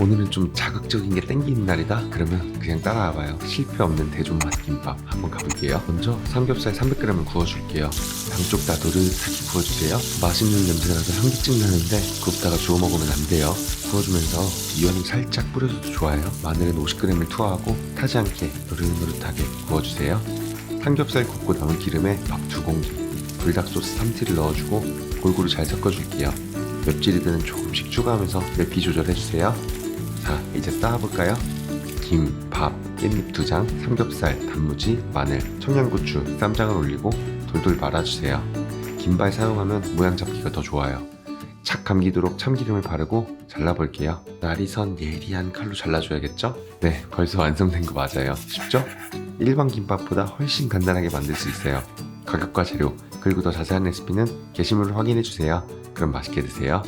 오늘은 좀 자극적인 게 땡기는 날이다? 그러면 그냥 따라와봐요. 실패 없는 대존맛 김밥 한번 가볼게요. 먼저 삼겹살 300g을 구워줄게요. 양쪽 다 노릇하게 구워주세요. 맛있는 냄새가 나서 현기증 나는데 굽다가 주워 먹으면 안 돼요. 구워주면서 이온을 살짝 뿌려줘도 좋아요. 마늘은 50g을 투하하고 타지 않게 노릇노릇하게 구워주세요. 삼겹살 굽고 남은 기름에 밥 두 공기, 불닭 소스 3티를 넣어주고 골고루 잘 섞어줄게요. 맵찔이 드는 조금씩 추가하면서 맵기 조절해주세요. 자, 이제 쌓아볼까요? 김, 밥, 깻잎 두 장, 삼겹살, 단무지, 마늘, 청양고추, 쌈장을 올리고 돌돌 말아주세요. 김발 사용하면 모양 잡기가 더 좋아요. 착 감기도록 참기름을 바르고 잘라볼게요. 날이 선 예리한 칼로 잘라줘야겠죠? 네, 벌써 완성된 거 맞아요. 쉽죠? 일반 김밥보다 훨씬 간단하게 만들 수 있어요. 가격과 재료, 그리고 더 자세한 레시피는 게시물을 확인해주세요. 그럼 맛있게 드세요.